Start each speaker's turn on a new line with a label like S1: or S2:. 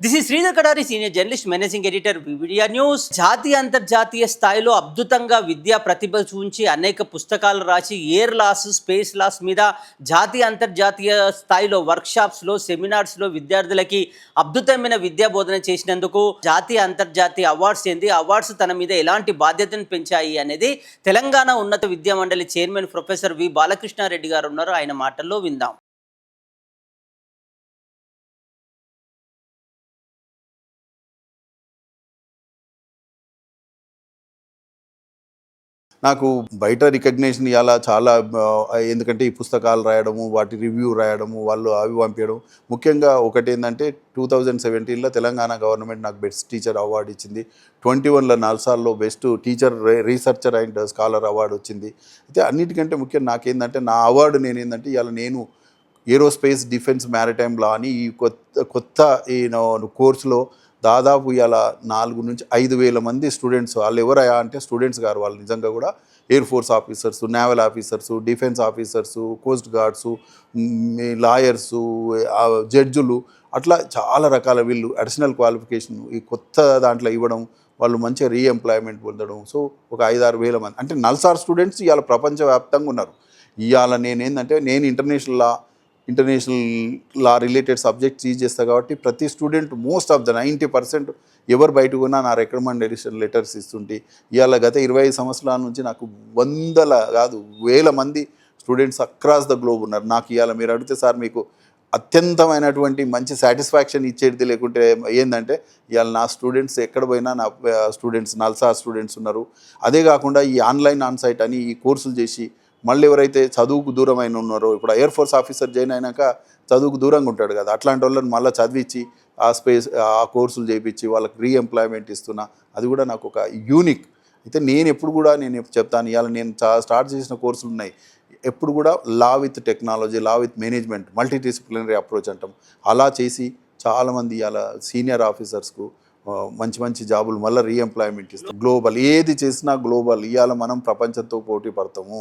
S1: This ఈ Sridhar Kadari senior journalist managing editor వివిడియా news జాతీయ అంతర్జాతీయ స్థాయిలో అద్భుతంగా విద్యా ప్రతిభ చూంచి అనేక పుస్తకాలు రాసి ఎయిర్ లాస్ స్పేస్ లాస్ మీద జాతీయ అంతర్జాతీయ స్థాయిలో వర్క్షాప్స్లో సెమినార్స్లో విద్యార్థులకి అద్భుతమైన విద్యా బోధన చేసినందుకు జాతీయ అంతర్జాతీయ అవార్డ్స్ ఏంది? అవార్డ్స్ తన మీద ఎలాంటి బాధ్యతను పెంచాయి అనేది తెలంగాణ ఉన్నత విద్యా మండలి చైర్మన్ ప్రొఫెసర్ వి బాలకృష్ణారెడ్డి గారు ఉన్నారు. ఆయన మాటల్లో విందాం.
S2: నాకు బయట రికగ్నేషన్ ఇలా చాలా ఎందుకంటే ఈ పుస్తకాలు రాయడము వాటి రివ్యూ రాయడము వాళ్ళు అవి పంపించడం ముఖ్యంగా ఒకటి ఏంటంటే టూ థౌజండ్ సెవెంటీన్లో తెలంగాణ గవర్నమెంట్ నాకు బెస్ట్ టీచర్ అవార్డు ఇచ్చింది. ట్వంటీ వన్లో నల్సార్లో best teacher researcher and scholar award వచ్చింది. అయితే అన్నిటికంటే ముఖ్యం నాకేందంటే నా అవార్డు నేను ఏంటంటే ఇవాళ నేను ఏరోస్పేస్ డిఫెన్స్ మ్యారిటైమ్ లా అని ఈ కొత్త కొత్త ఈ కోర్సులో దాదాపు ఇవాళ నాలుగు నుంచి ఐదు వేల మంది స్టూడెంట్స్ వాళ్ళు ఎవరయ్యా అంటే స్టూడెంట్స్ గారు వాళ్ళు నిజంగా కూడా air force officers naval officers defence officers coast guards lawyers జడ్జులు అట్లా చాలా రకాల వీళ్ళు అడిషనల్ క్వాలిఫికేషన్ ఈ కొత్త దాంట్లో ఇవ్వడం వాళ్ళు మంచిగా రీఎంప్లాయ్మెంట్ పొందడం. సో ఒక ఐదారు వేల మంది. అంటే నల్సార్ స్టూడెంట్స్ ఇవాళ ప్రపంచవ్యాప్తంగా ఉన్నారు. ఇవాళ నేనేందంటే నేను international law international law related subjects use చేస్తా కాబట్టి ప్రతి student most of the ninety percent ఎవరు బయటకు ఉన్నా నా రికమెండేషన్ లెటర్స్ ఇస్తుంటే ఇవాళ గత ఇరవై ఐదు సంవత్సరాల నుంచి నాకు వందల కాదు వేల మంది స్టూడెంట్స్ అక్రాస్ ద గ్లోబ్ ఉన్నారు. నాకు ఇవాళ మీరు అడిగితే సార్ మీకు అత్యంతమైనటువంటి మంచి సాటిస్ఫాక్షన్ ఇచ్చేది లేకుంటే ఏంటంటే ఇవాళ నా స్టూడెంట్స్ ఎక్కడ పోయినా నా స్టూడెంట్స్ నల్సా స్టూడెంట్స్ ఉన్నారు. అదే కాకుండా ఈ ఆన్లైన్ ఆన్ సైట్ అని ఈ కోర్సులు చేసి మళ్ళీ ఎవరైతే చదువుకు దూరమైన ఉన్నారో ఇప్పుడు ఎయిర్ ఫోర్స్ ఆఫీసర్ జాయిన్ అయినాక చదువుకు దూరంగా ఉంటాడు కదా అట్లాంటి వాళ్ళని మళ్ళీ చదివించి ఆ స్పేస్ ఆ కోర్సులు చేయించి వాళ్ళకి రీఎంప్లాయ్మెంట్ ఇస్తున్నా అది కూడా నాకు ఒక యూనిక్ అయితే నేను ఎప్పుడు కూడా నేను చెప్తాను ఇవాళ నేను స్టార్ట్ చేసిన కోర్సులు ఉన్నాయి. ఎప్పుడు కూడా law with technology law with management multi disciplinary approach అంటాం. అలా చేసి చాలామంది ఇవాళ సీనియర్ ఆఫీసర్స్కు మంచి మంచి జాబులు మళ్ళీ రీఎంప్లాయ్మెంట్ ఇస్తాం గ్లోబల్ ఏది చేసినా గ్లోబల్ ఇవాళ మనం ప్రపంచంతో పోటీ పడతాము.